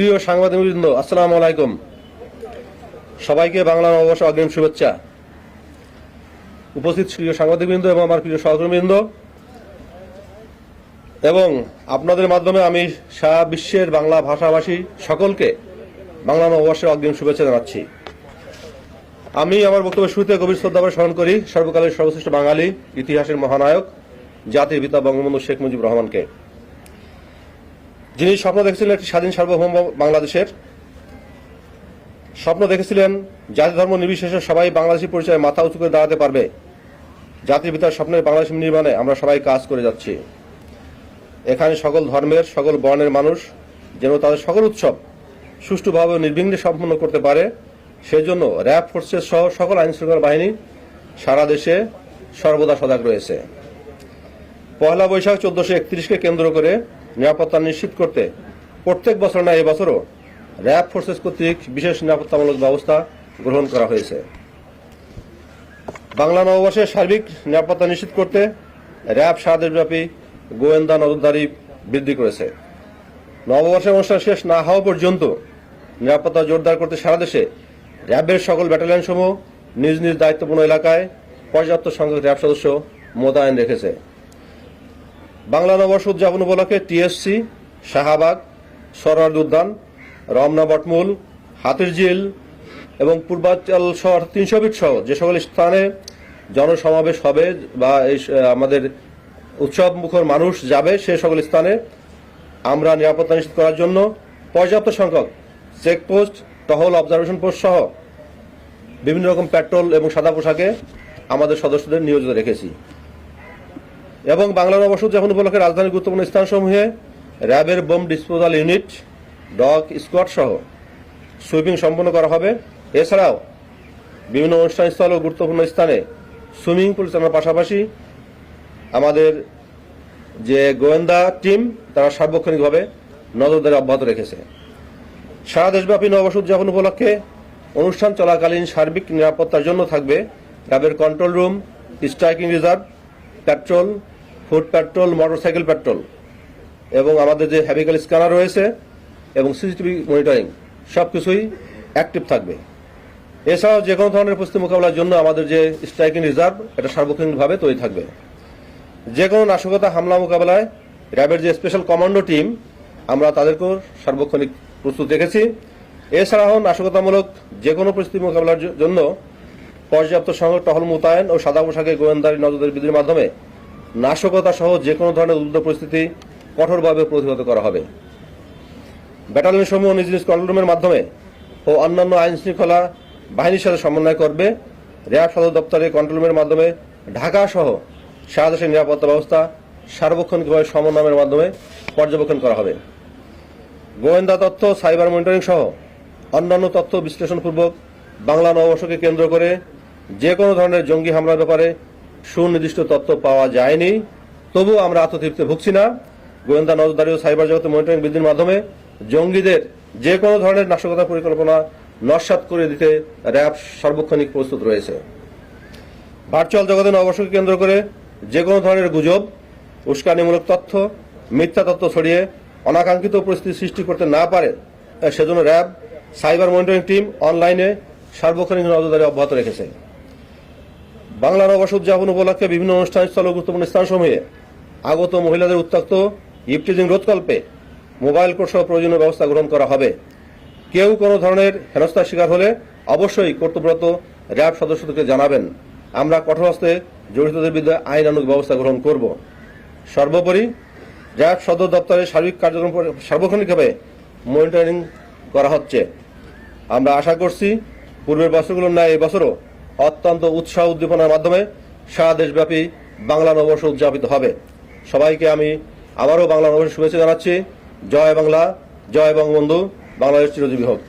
প্রিয় সাংবাদিকবৃন্দ, আসসালামু আলাইকুম। সবাইকে বাংলা নববর্ষ অগ্রিম শুভেচ্ছা। উপস্থিত প্রিয় সাংবাদিকবৃন্দ এবং আমার প্রিয় সহকর্মীবৃন্দ। এবং আপনাদের মাধ্যমে আমি সারা বিশ্বের বাংলা ভাষাভাষী সকলকে বাংলা নববর্ষের অগ্রিম শুভেচ্ছা জানাচ্ছি। আমি আমার বক্তব্যের শুরুতে গভীর শ্রদ্ধা করে স্মরণ করি সর্বকালের সর্বশ্রেষ্ঠ বাঙালি, ইতিহাসের মহানায়ক, জাতির পিতা বঙ্গবন্ধু শেখ মুজিবুর রহমানকে। যিনি স্বপ্ন দেখেছিলেন একটি স্বাধীন সার্বভৌম বাংলাদেশের, স্বপ্ন দেখেছিলেন জাতি ধর্ম নির্বিশেষে সবাই বাংলাদেশি পরিচয়ে মাথা উঁচু করে দাঁড়াতে পারবে। জাতির পিতার স্বপ্নের বাংলাদেশ নির্মাণে আমরা সবাই কাজ করে যাচ্ছি। এখানে সকল ধর্মের, সকল বর্ণের মানুষ যেন তাদের সকল উৎসব সুষ্ঠুভাবে নির্বিঘ্নে সম্পন্ন করতে পারে, সেজন্য র্যাব ফোর্সেস সহ সকল আইন শৃঙ্খলা বাহিনী সারা দেশে সর্বদা সজাগ রয়েছে। পয়লা বৈশাখ চোদ্দশো একত্রিশকে কেন্দ্র করে নিরাপত্তা নিশ্চিত করতে প্রত্যেক বছর না, এবছরও র্যাব ফোর্সেস কর্তৃক বিশেষ নিরাপত্তামূলক ব্যবস্থা গ্রহণ করা হয়েছে। বাংলা নববর্ষের সার্বিক নিরাপত্তা নিশ্চিত করতে র্যাব সারা দেশব্যাপী গোয়েন্দা নজরদারি বৃদ্ধি করেছে। নববর্ষের অনুষ্ঠান শেষ না হওয়া পর্যন্ত নিরাপত্তা জোরদার করতে সারা দেশে র্যাবের সকল ব্যাটালিয়ন সমূহ নিজ নিজ দায়িত্বপূর্ণ এলাকায় পর্যাপ্ত সংখ্যক র্যাব সদস্য মোতায়েন রেখেছে। বাংলা নববর্ষ উদযাপন উপলক্ষে টিএসসি শাহাবাগ সরোয়ার উদ্যান রমনা বটমূল, হাতিরঝিল এবং পূর্বাঞ্চল শহর তিনশো ফিট সহ যে সকল স্থানে জনসমাবেশ হবে বা এই আমাদের উৎসব মুখর মানুষ যাবে সে সকল স্থানে, আমরা নিরাপত্তা নিশ্চিত করার জন্য পর্যাপ্ত সংখ্যক চেকপোস্ট, টহল অবজারভেশন পোস্ট সহ বিভিন্ন রকম পেট্রোল এবং সাদা পোশাকে আমাদের সদস্যদের নিয়োজিত রেখেছি। এবং বাংলা নববর্ষ উদযাপন উপলক্ষে রাজধানীর গুরুত্বপূর্ণ স্থানসমূহে র্যাবের bomb disposal unit, dog squad সহ সুইপিং সম্পন্ন করা হবে। এছাড়াও বিভিন্ন অনুষ্ঠানস্থল ও গুরুত্বপূর্ণ স্থানে সুইমিং পুল চালানোর পাশাপাশি আমাদের যে গোয়েন্দা টিম, তারা সার্বক্ষণিকভাবে নজরদারি অব্যাহত রেখেছে। সারা দেশব্যাপী নববর্ষ উদযাপন উপলক্ষে অনুষ্ঠান চলাকালীন সার্বিক নিরাপত্তার জন্য থাকবে র্যাবের control room, striking reserve, patrol foot patrol, motorcycle patrol এবং আমাদের যে হ্যাভিক্যাল স্ক্যানার রয়েছে এবং সিসিটিভি মনিটরিং সব কিছুই অ্যাক্টিভ থাকবে। এছাড়াও যে কোনো ধরনের পরিস্থিতি মোকাবেলার জন্য আমাদের যে স্ট্রাইকিং রিজার্ভ, এটা সার্বক্ষণিকভাবে তৈরি থাকবে। যে কোনো নাশকতা হামলা মোকাবেলায় র্যাবের যে স্পেশাল কমান্ডো টিম, আমরা তাদেরকেও সার্বক্ষণিক প্রস্তুত রেখেছি এছাড়াও নাশকতামূলক যে কোনো পরিস্থিতি মোকাবেলার জন্য পর্যাপ্ত সংখ্যক টহল মোতায়েন ও সাদা পোশাকে গোয়েন্দারি নজরদারি বিধির মাধ্যমে নাশকতা সহ যে কোনো ধরনের উদ্যোগ পরিস্থিতি কঠোরভাবে প্রতিহত করা হবে। ব্যাটালিয়ন সমূহ নিজ নিজ কন্ট্রোল মাধ্যমে ও অন্যান্য আইন শৃঙ্খলা বাহিনীর সাথে সমন্বয় করবে। র্যাব সদর দপ্তরের কন্ট্রোলরুমের মাধ্যমে ঢাকা সহ সারা দেশের নিরাপত্তা ব্যবস্থা সার্বক্ষণিকভাবে সমন্বয়ের মাধ্যমে পর্যবেক্ষণ করা হবে। গোয়েন্দা তথ্য, সাইবার মনিটরিং সহ অন্যান্য তথ্য বিশ্লেষণপূর্বক বাংলা নববর্ষকে কেন্দ্র করে যে কোনো ধরনের জঙ্গি হামলার ব্যাপারে সুনির্দিষ্ট তথ্য পাওয়া যায়নি। তবুও আমরা আত্মতৃপ্তি ভুগছি না। গোয়েন্দা নজরদারি ও সাইবার জগতে মনিটরিং বৃদ্ধির মাধ্যমে জঙ্গিদের যে কোনো ধরনের নাশকতা পরিকল্পনা নস্বাত করে দিতে র্যাব সার্বক্ষণিক প্রস্তুত রয়েছে। ভার্চুয়াল জগতে নববর্ষকে কেন্দ্র করে যে কোনো ধরনের গুজব, উস্কানিমূলক তথ্য, মিথ্যা তথ্য ছড়িয়ে অনাকাঙ্ক্ষিত পরিস্থিতি সৃষ্টি করতে না পারে, সেজন্য র্যাব সাইবার মনিটরিং টিম অনলাইনে সার্বক্ষণিক নজরদারি অব্যাহত রেখেছে। বাংলা নববর্ষ উদযাপন উপলক্ষে বিভিন্ন অনুষ্ঠানস্থল ও গুরুত্বপূর্ণ স্থান স্থানসমূহে আগত মহিলাদের উত্তক্ত ইপটিজিং রোধকল্পে মোবাইল কোর্ট সহ প্রয়োজনীয় ব্যবস্থা গ্রহণ করা হবে। কেউ কোনো ধরনের হেনস্থার শিকার হলে অবশ্যই কর্তব্যরত র্যাব সদস্যদেরকে জানাবেন। আমরা কঠোর হস্তে জড়িতদের বিরুদ্ধে আইনানুগ ব্যবস্থা গ্রহণ করব। সর্বোপরি র্যাব সদর দপ্তরের সার্বিক কার্যক্রম সার্বক্ষণিকভাবে মনিটরিং করা হচ্ছে। আমরা আশা করছি পূর্বের বছরগুলোর ন্যায় এই বছরও অত্যন্ত উৎসাহ উদ্দীপনার মাধ্যমে সারা দেশব্যাপী বাংলা নববর্ষ উদযাপিত হবে। সবাইকে আমি আবারও বাংলা নববর্ষ শুভেচ্ছা জানাচ্ছি। জয় বাংলা, জয় বঙ্গবন্ধু। বাংলাদেশ চিরজীবী হোক।